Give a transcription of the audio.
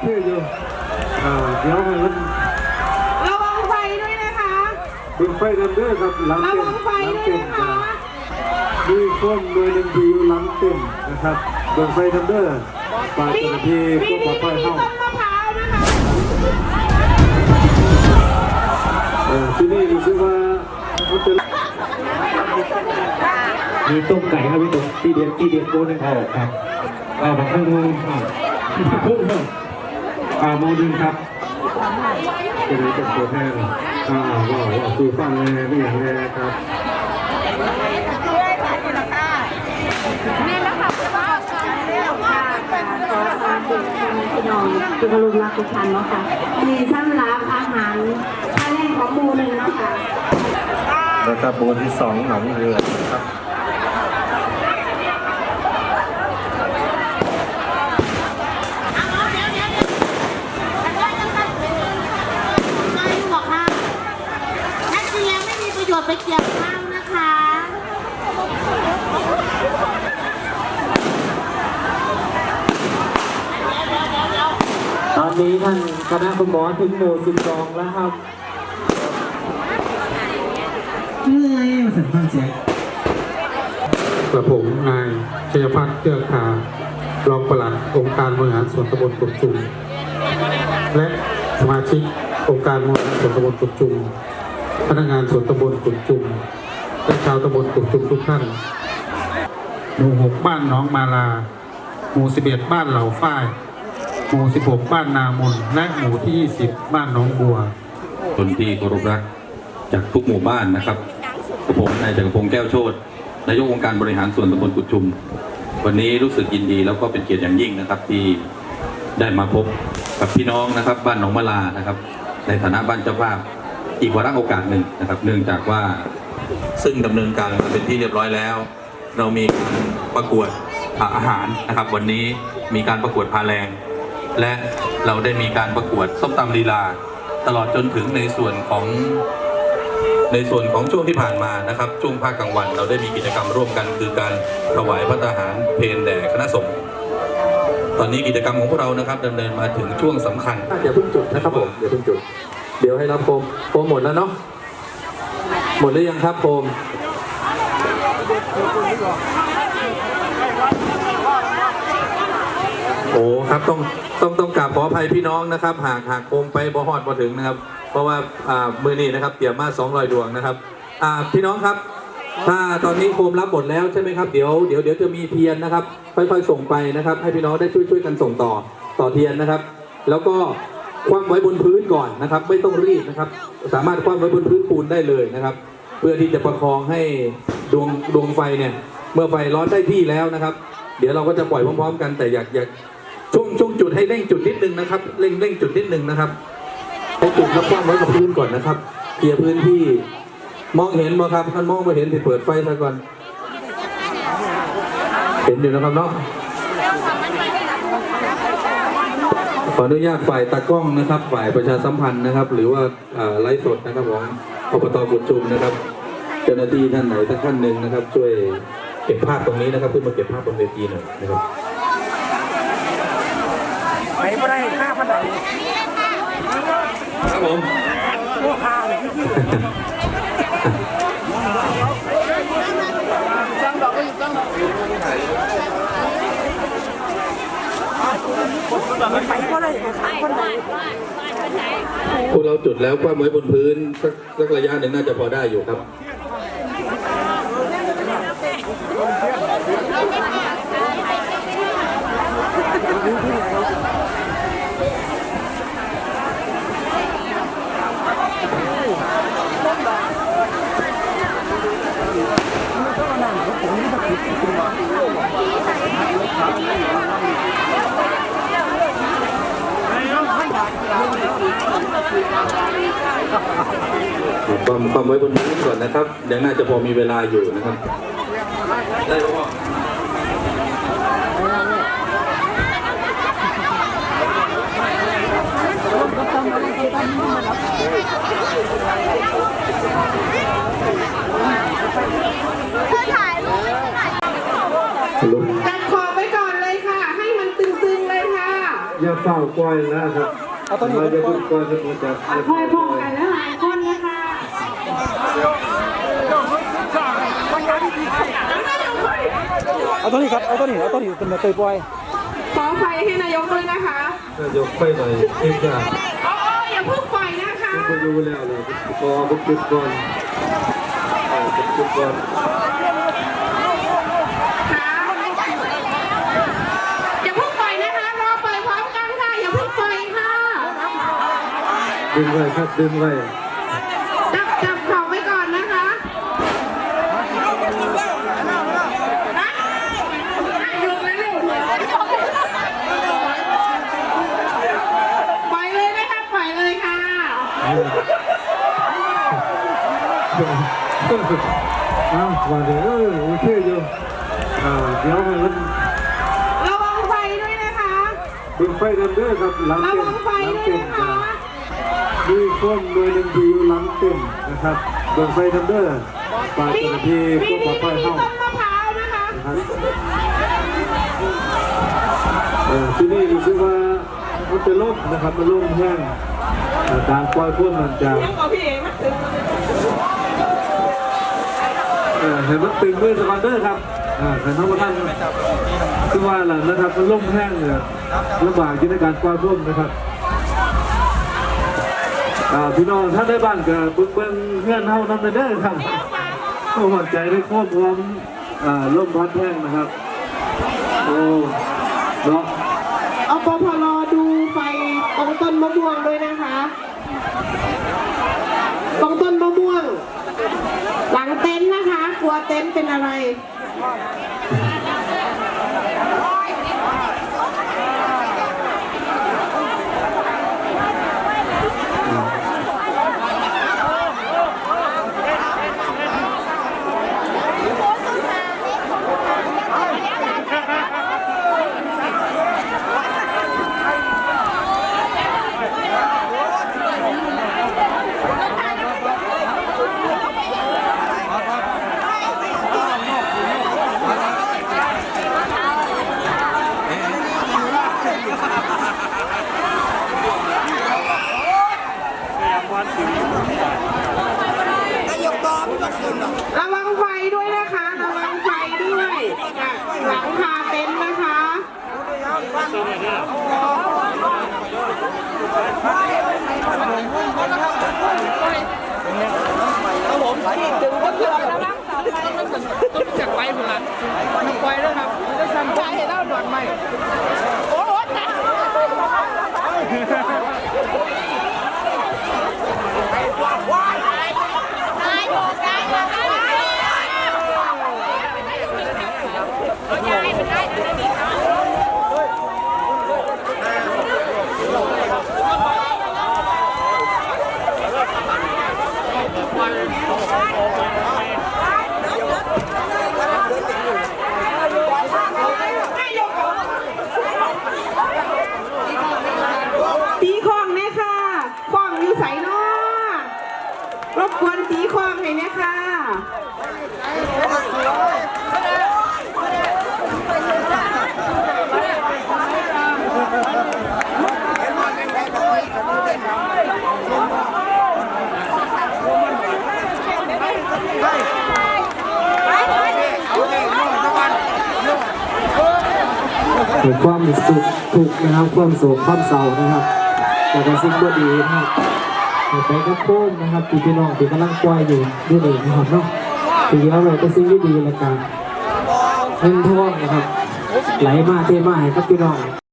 เคอยู่อ่าเดี๋ยวให้มันระวังไฟด้วยนะคะ เป็นไฟดันเดอร์ครับหลังระเต็มวังไฟหลังด้วยเต็มนะคะ มีคนโดยหนึ่งทีอยู่หลังเต็มนะครับเบิ่งไฟดันเดอร์ฝากปีเจ้าหน้าที่ปีผู้ปลอนี้ดภัไม่ยมีเข้าต้นมะพร้าวนะคะ เออที่นี่รู้สึกว่าเขาจะมีต้มไก่ครับพี่ตุ๊กที่เดียนที่เดียนโก้นึงครับครับอ่าบางครั้งงงอ่าพุ่งครับ อาโมดินครับจะมีเป็นตัวแทนอ่าว่าว่าสู่ฟังเลยไม่อย่างเลยครับความเป็นพี่น้องที่กรุณรักทุกท่านเนาะค่ะมีสำหรับอาหารทานแรกของหมูหนึ่งเนาะค่ะแล้วก็บนที่สองหนองเรือครับ ใช่บอกค่ะนักเรียน ไม่มีประโยชน์ไปเกี่ยวข้าวนะคะตอนนี้ท่านคณะคุณหมอถึงหมู่สิบสองแล้วครับชื่ออะไรมาสัมภาษณ์เสียงกระผมนายชัยพัฒน์เกื้อคารองปลัดองค์การบริหารส่วนตำบลกุดจุมและสมาชิกองค์การบริหารส่วนตำบลกุดจุม พนักงานส่วนตำบลกุดจุมและชาวตำบลกุดจุมทุกท่านหมู่หกบ้านน้องมาลา หมู่สิบเอ็ดบ้านเหล่าฝ้าย หมู่สิบหกบ้านนามนและหมู่ที่ยี่สิบบ้านน้องบัว คนที่เคารพรักจากทุกหมู่บ้านนะครับกับผมนายจักรพงศ์แก้วโชตนายกองค์การบริหารส่วนตำบลกุดชุม วันนี้รู้สึกยินดีแล้วก็เป็นเกียรติอย่างยิ่งนะครับที่ได้มาพบกับพี่น้องนะครับ บ้านหนองมะลานะครับ ในฐานะบ้านเจ้าภาพ อีกวาระโอกาสหนึ่งนะครับ เนื่องจากว่าซึ่งดำเนินการมาเป็นที่เรียบร้อยแล้ว เรามีประกวดอาหารนะครับ วันนี้มีการประกวดพาแรง และเราได้มีการประกวดส้มตำลีลา ตลอดจนถึงในส่วนของในส่วนของช่วงที่ผ่านมานะครับช่วงภาคกลางวัน เราได้มีกิจกรรมร่วมกัน คือการถวายพระทหารเพลแด่คณะสงฆ์ตอนนี้กิจกรรมของพวกเรานะครับดำเนินมาถึงช่วงสำคัญอย่าเพิ่งจุดนะครับผมอย่าเพิ่งจุด เดี๋ยวให้รับโคมโคมหมดแล้วเนาะหมดหรือยังครับโคมโอ้ครับต้องต้องต้องกราบขออภัยพี่น้องนะครับ หากหากโคมไปบ่ฮอดมาถึงนะครับ เพราะว่าอ่ามือนี้นะครับเตรียมมา200ดวงนะครับ อ่าพี่น้องครับ ถ้าตอนนี้โคมรับหมดแล้วใช่ไหมครับเดี๋ยวเดี๋ยวเดี๋ยวจะมีเทียนนะครับ ค่อยๆส่งไปนะครับ ให้พี่น้องได้ช่วยช่วยกันส่งต่อต่อเทียนนะครับ แล้วก็ คว่ำไว้บนพื้นก่อนนะครับ ไม่ต้องรีบนะครับ สามารถคว่ำไว้บนพื้นปูนได้เลยนะครับ เพื่อที่จะประคองให้ดวงดวงไฟเนี่ย เมื่อไฟร้อนได้ที่แล้วนะครับ เดี๋ยวเราก็จะปล่อยพร้อม ๆ กันแต่อยากอยากช่วงช่วงจุดให้เร่งจุดนิดนึงนะครับเร่งเร่งจุดนิดนึงนะครับให้จุดแล้วคว่ำไว้กับพื้นก่อนนะครับเคลียร์พื้นที่มองเห็นบ่ครับท่านมองไม่เห็นที่เปิดไฟซะก่อนเห็นอยู่นะครับเนาะ ขออนุญาตฝ่ายตากล้องนะครับ ฝ่ายประชาสัมพันธ์นะครับ หรือว่าไลฟ์สดนะครับของอบตกุดชุมนะครับ เจ้าหน้าที่ท่านไหนท่านท่านหนึ่งนะครับ ช่วยเก็บภาพตรงนี้นะครับขึ้นมาเก็บภาพบนเวทีหน่อยนะครับไปไม่ได้ห้าพันไหนครับผมพวกข้าเลย ไปก็ได้คนไหนพวกเราจุดแล้วคว่ำไว้บนพื้นสักสักระยะหนึ่งน่าจะพอได้อยู่ครับ วามความไว้บนพื้นก่อนนะครับยังน่าจะพอมีเวลาอยู่นะครับได้พ่อจัดขอบไว้ก่อนเลยค่ะ ให้มันตึงๆเลยค่ะ อย่าเฝ้าปล่อยนะครับเอาต้นนี้จะพูดก่อนจะพูดจากคอยพงกันแล้วหลายคนนะคะ เอาตัวนี้ครับ เอาตัวนี้ เอาตัวนี้เป็นเตยปล่อยขอไฟให้นายกด้วยนะคะ นายกไปหน่อยเองจ้ะอ๋ออย่าเพิ่งปล่อยนะคะผมก็ดูแล้วเลยพอผมจุดก่อนผมจุดก่อนค่ะอย่าเพิ่งปล่อยนะคะรอปล่อยพร้อมกันค่ะ อย่าเพิ่งปล่อยค่ะ ดึงไว้ครับดึงไว้ จับจับเข่าไว้ก่อนนะคะนะหยุดเลยเร็วปล่อยเลยนะคะปล่อยเลยค่ะ อ้าวมาเดี๋ยวเออโอเคอยู่อ่าเดี๋ยวให้มันระวังไฟด้วยนะคะดึงไฟกันเด้อครับหลังระเต็มวังไฟหลังด้วยเต็มนะคะมีคนโดยหนึ่งที่อยู่หลังเต็มนะครับเบิ่งไฟกันเด้อฝากมีเจ้าหน้าที่มีผู้ปกนี่ครอไม่มีเข้าต้นมะพร้าวนะคะ ครับเอ่อที่นี่รู้สึกว่ามันจะล่มนะครับมันล่มแห้งเอ่อการปล่อยพ่นมันจะยังบอกพี่เองนะถึง เห็นมันตึงด้วยสปอนเดอร์ครับอ่าแต่น้องท่านคือว่าหลังนะครับมันล่มแห้งเนี่ยลำบากยู่ในการปล่อยพ่นนะครับพี่น้องท่านได้บ้านกับเบิ้งเบิ้งเพื่อนเท่านั้นเด้อครับต้องหวั่นใจได้ควบรวมอ่าล่มพัดแห้งนะครับโอ้เนาะเอาปพลดูไฟตรงต้นมะม่วงด้วยนะคะ ตรงต้นมะม่วง หลังเต็นท์นะคะ กลัวเต็นท์เป็นอะไร ระวังไฟด้วยนะคะ ระวังไฟด้วยอะหลังคาเต็นท์นะคะตีของเนี่ยค่ะของอยู่ใสเนาะรบกวนตีของให้เนี่ยค่ะ เกิดความสุขทุกข์นะครับความโศกความเศร้านะครับแต่ก็สิ่งบ่ดีนะครับไปก็โค้งนะครับที่พี่น้องที่กำลังปล่อยอยู่ด้วยนี่นะครับเนาะทีเอาไวเลยก็สิ่งที่ดีแล้วกันเงินทองนะครับ ไหลมาเทมาให้กับพี่น้อง